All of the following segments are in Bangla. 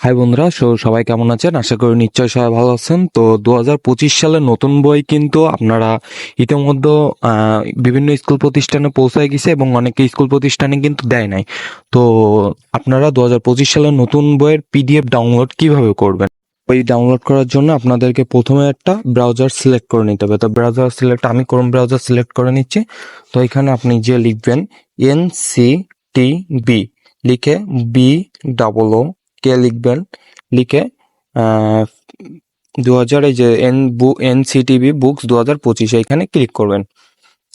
হাই বন্ধুরা, সো সবাই কেমন আছেন? আশা করি নিশ্চয়ই সবাই ভালো আছেন। তো দু হাজার পঁচিশ সালের নতুন বই কিন্তু আপনারা ইতিমধ্যে বিভিন্ন স্কুল প্রতিষ্ঠানে পৌঁছায় গেছে এবং অনেকে স্কুল প্রতিষ্ঠানে কিন্তু দেয় নাই। তো আপনারা দু হাজার পঁচিশ সালের নতুন বইয়ের পিডিএফ ডাউনলোড কীভাবে করবেন? ওই ডাউনলোড করার জন্য আপনাদেরকে প্রথমে একটা ব্রাউজার সিলেক্ট করে নিতে হবে। তো ব্রাউজার সিলেক্ট, আমি কোন ব্রাউজার সিলেক্ট করে নিচ্ছি। তো এখানে আপনি যে লিখবেন, এন সি টি বি, লিখে বি ডাবল ও কে লিখবেন? লিখে দু হাজার এই যে এন বু এন সিটিভি বুকস দু হাজার পঁচিশে এখানে ক্লিক করবেন।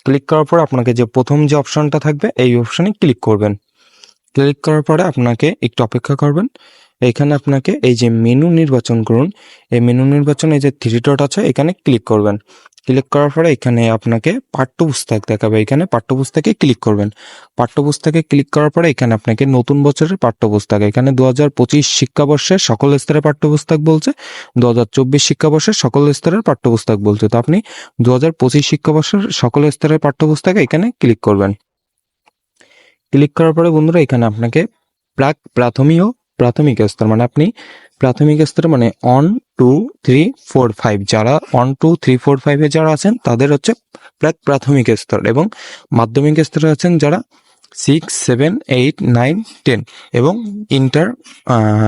ক্লিক করার পর আপনাকে যে প্রথম যে অপশনটা থাকবে, এই অপশনে ক্লিক করবেন। ক্লিক করার পরে আপনাকে একটু অপেক্ষা করবেন। এখানে আপনাকে এই যে মেনু নির্বাচন করুন, এই মেনু নির্বাচনে এই যে থ্রি ডট আছে, এখানে ক্লিক করবেন। ক্লিক করার পরে এখানে আপনাকে পাঠ্যপুস্তক দেখাবে। এখানে পাঠ্যপুস্তকে ক্লিক করবেন। পাঠ্যপুস্তকে ক্লিক করার পরে এখানে আপনাকে নতুন বছরের পাঠ্যপুস্তক, এখানে দু হাজার পঁচিশ শিক্ষাবর্ষের সকল স্তরের পাঠ্যপুস্তক বলছে দু হাজার চব্বিশ শিক্ষাবর্ষের সকল স্তরের পাঠ্যপুস্তক বলছে। তো আপনি দু হাজার পঁচিশ শিক্ষাবর্ষের সকল স্তরের পাঠ্যপুস্তকে এখানে ক্লিক করবেন। ক্লিক করার পরে বন্ধুরা, এখানে আপনাকে প্রাক প্রাথমিক প্রাথমিক স্তর মানে আপনি প্রাথমিক স্তরে মানে one two three four five যারা ওয়ান টু থ্রি ফোর ফাইভে যারা আছেন, তাদের হচ্ছে প্রাথমিক স্তর এবং মাধ্যমিক স্তরে আছেন যারা six seven eight nine ten এবং ইন্টার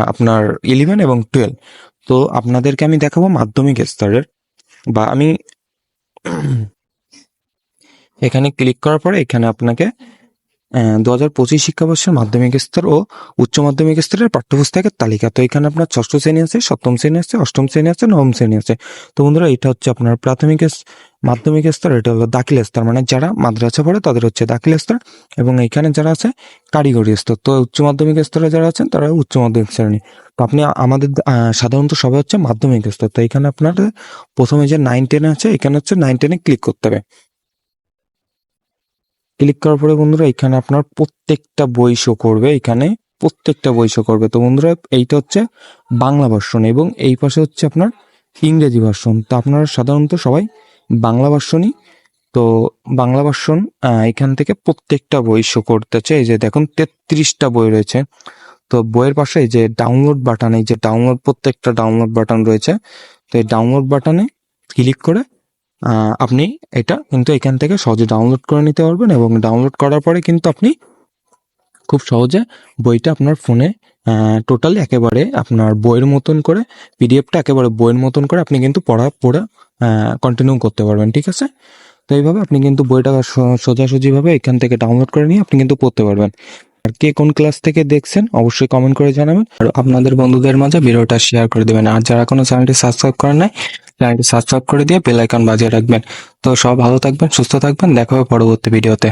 আপনার ইলেভেন এবং টুয়েলভ তো আপনাদেরকে আমি দেখাবো মাধ্যমিক স্তরের বা আমি এখানে ক্লিক করার পরে এখানে আপনাকে দু হাজার পঁচিশ শিক্ষাবর্ষের মাধ্যমিক স্তর ও উচ্চ মাধ্যমিক স্তরের পাঠ্যপুস্তকের তালিকা। তো এখানে আপনার ষষ্ঠ শ্রেণি আছে, সপ্তম শ্রেণি আছে, অষ্টম শ্রেণি আছে, নবম শ্রেণি আছে। তো বন্ধুরা, এটা হচ্ছে আপনার প্রাথমিক মাধ্যমিক স্তর, এটা হলো দাখিল স্তর। মানে যারা মাদ্রাসা পড়ে তাদের হচ্ছে দাখিল স্তর। এবং এখানে যারা আছে, কারিগরি স্তর। তো উচ্চ মাধ্যমিক স্তরে যারা আছেন, তারা উচ্চ মাধ্যমিক শ্রেণি। তো আপনি আমাদের সাধারণত সবাই হচ্ছে মাধ্যমিক স্তর। তো এখানে আপনার প্রথমে যে নাইন টেন আছে, এখানে হচ্ছে নাইন টেনে ক্লিক করতে হবে। ক্লিক করার পরে বন্ধুরা, এখানে আপনার প্রত্যেকটা বই শো করবে, এখানে প্রত্যেকটা বই শো করবে। তো বন্ধুরা, এইটা হচ্ছে বাংলা ভার্সন এবং এই পাশে হচ্ছে আপনার ইংরেজি ভার্সন তো আপনারা সাধারণত সবাই বাংলা ভার্সনই তো বাংলা ভার্সন এখান থেকে প্রত্যেকটা বই শো করতেছে এই যে দেখুন, তেত্রিশটা বই রয়েছে। তো বইয়ের পাশে যে ডাউনলোড বাটন এই যে ডাউনলোড প্রত্যেকটা ডাউনলোড বাটন রয়েছে। তো এই ডাউনলোড বাটনে ক্লিক করে আপনি এটা কিন্তু এখান থেকে সহজে ডাউনলোড করে নিতে পারবেন এবং ডাউনলোড করার পরে কিন্তু আপনি খুব সহজে বইটা আপনার ফোনে টোটালি একেবারে আপনার বইয়ের মতন করে পিডিএফটা একেবারে বইয়ের মতন করে আপনি কিন্তু পড়া পড়া কন্টিনিউ করতে পারবেন, ঠিক আছে? তো এইভাবে আপনি কিন্তু বইটা সোজাসুজিভাবে এখান থেকে ডাউনলোড করে নিয়ে আপনি কিন্তু পড়তে পারবেন। আর কে কোন ক্লাস থেকে দেখছেন, অবশ্যই কমেন্ট করে জানাবেন। আর আপনাদের বন্ধুদের মাঝে ভিডিওটা শেয়ার করে দেবেন। আর যারা কোনো চ্যানেলটি সাবস্ক্রাইব করেন নাই চ্যানেলটি সাবস্ক্রাইব করে দিয়ে বেল আইকন বাজিয়ে রাখবেন। তো সব ভালো থাকবেন, সুস্থ থাকবেন, দেখা হবে পরবর্তী ভিডিওতে